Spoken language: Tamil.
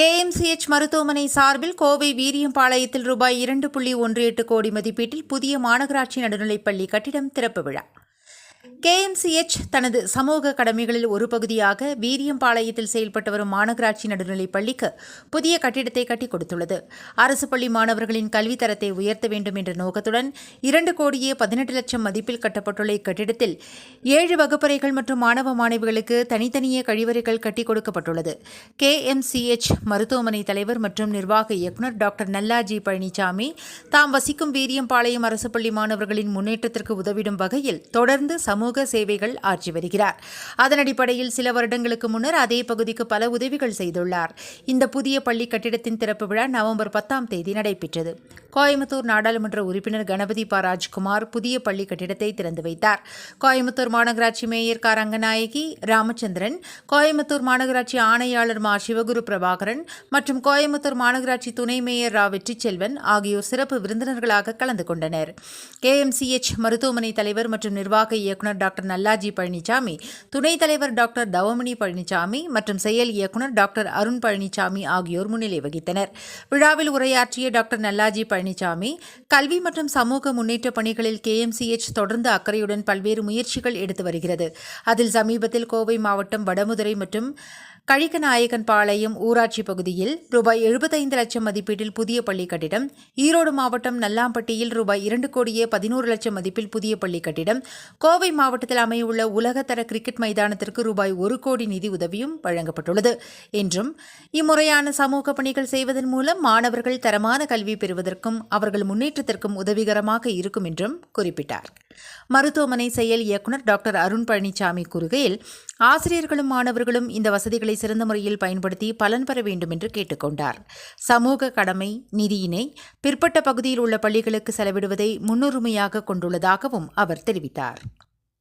கேஎம்சிஎச் மருத்துவமனை சார்பில் கோவை வீரியம்பாளையத்தில் ரூபாய் இரண்டு புள்ளி ஒன்று எட்டு கோடி மதிப்பீட்டில் புதிய மாநகராட்சி நடுநிலைப்பள்ளி கட்டிடம் திறப்பு விழா. கேஎம்சிஎச் தனது சமூக கடமைகளில் ஒரு பகுதியாக வீரியம்பாளையத்தில் செயல்பட்டு வரும் மாநகராட்சி நடுநிலைப் பள்ளிக்கு புதிய கட்டிடத்தை கட்டிக் கொடுத்துள்ளது. அரசு பள்ளி மாணவர்களின் கல்வி தரத்தை உயர்த்த வேண்டும் என்ற நோக்கத்துடன் இரண்டு கோடியே பதினெட்டு லட்சம் மதிப்பில் கட்டப்பட்டுள்ள இக்கட்டிடத்தில் ஏழு வகுப்பறைகள் மற்றும் மாணவ மாணவிகளுக்கு தனித்தனியே கழிவறைகள் கட்டிக் கொடுக்கப்பட்டுள்ளது. கேஎம்சிஎச் மருத்துவமனை தலைவர் மற்றும் நிர்வாக இயக்குநர் டாக்டர் நல்லாஜி பழனிசாமி தாம் வசிக்கும் வீரியம்பாளையம் அரசு பள்ளி மாணவர்களின் முன்னேற்றத்திற்கு உதவிடும் வகையில் தொடர்ந்து சமூக சேவைகள் ஆற்றி வருகிறார். அதன் அடிப்படையில் சில வருடங்களுக்கு முன்னர் அதே பகுதிக்கு பல உதவிகள் செய்துள்ளார். இந்த புதிய பள்ளி கட்டிடத்தின் திறப்பு விழா நவம்பர் பத்தாம் தேதி நடைபெற்றது. கோயம்புத்தூர் நாடாளுமன்ற உறுப்பினர் கணபதி ப. ராஜ்குமார் புதிய பள்ளி கட்டிடத்தை திறந்து வைத்தார். கோயம்புத்தூர் மாநகராட்சி மேயர் க. ரங்கநாயகி ராமச்சந்திரன் கோயம்புத்தூர் மாநகராட்சி ஆணையாளர் மா. சிவகுரு பிரபாகரன் மற்றும் கோயம்புத்தூர் மாநகராட்சி துணை மேயர் ரா. வெற்றிச்செல்வன் ஆகியோர் சிறப்பு விருந்தினர்களாக கலந்து கொண்டனர். கேஎம்சிஎச் மருத்துவமனை தலைவர் மற்றும் நிர்வாக இயக்குநர் டாக்டர் நல்லாஜி பழனிசாமி துணைத் தலைவர் டாக்டர் தவமணி பழனிசாமி மற்றும் செயல் இயக்குநர் டாக்டர் அருண் பழனிசாமி ஆகியோர் முன்னிலை வகித்தனர். விழாவில் உரையாற்றிய டாக்டர் நல்லாஜி பழனிசாமி கல்வி மற்றும் சமூக முன்னேற்ற பணிகளில் கேஎம்சிஎச் தொடர்ந்து அக்கறையுடன் பல்வேறு முயற்சிகள் எடுத்து வருகிறது. அதில் சமீபத்தில் கோவை மாவட்டம் வடமுதுரை மற்றும் கழிக்கநாயக்கன் பாளையம் ஊராட்சி பகுதியில் ரூபாய் எழுபத்தைந்து லட்சம் மதிப்பீட்டில் புதிய பள்ளி கட்டிடம் ஈரோடு மாவட்டம் நல்லாம்பட்டியில் ரூபாய் இரண்டு கோடியே பதினோரு லட்சம் மதிப்பில் புதிய பள்ளி கட்டிடம் கோவை மாவட்டத்தில் அமையவுள்ள உலகத்தர கிரிக்கெட் மைதானத்திற்கு ரூபாய் ஒரு கோடி நிதி உதவியும் வழங்கப்பட்டுள்ளது. என்றும் இம்முறையான சமூக பணிகள் செய்வதன் மூலம் மாணவர்கள் தரமான கல்வி பெறுவதற்கும் அவர்கள் முன்னேற்றத்திற்கும் உதவிகரமாக இருக்கும் என்றும் குறிப்பிட்டார். மருத்துவமனை செயல் இயக்குநர் டாக்டர் அருண் பழனிசாமி கூறுகையில் ஆசிரியர்களும் மாணவர்களும் இந்த வசதிகளை சிறந்த முறையில் பயன்படுத்தி பலன் பெற வேண்டும் என்று கேட்டுக்கொண்டார். சமூக கடமை நிதியினை பிற்பட்ட பகுதியில் உள்ள பள்ளிகளுக்கு செலவிடுவதை முன்னுரிமையாக கொண்டுள்ளதாகவும் அவர் தெரிவித்தார்.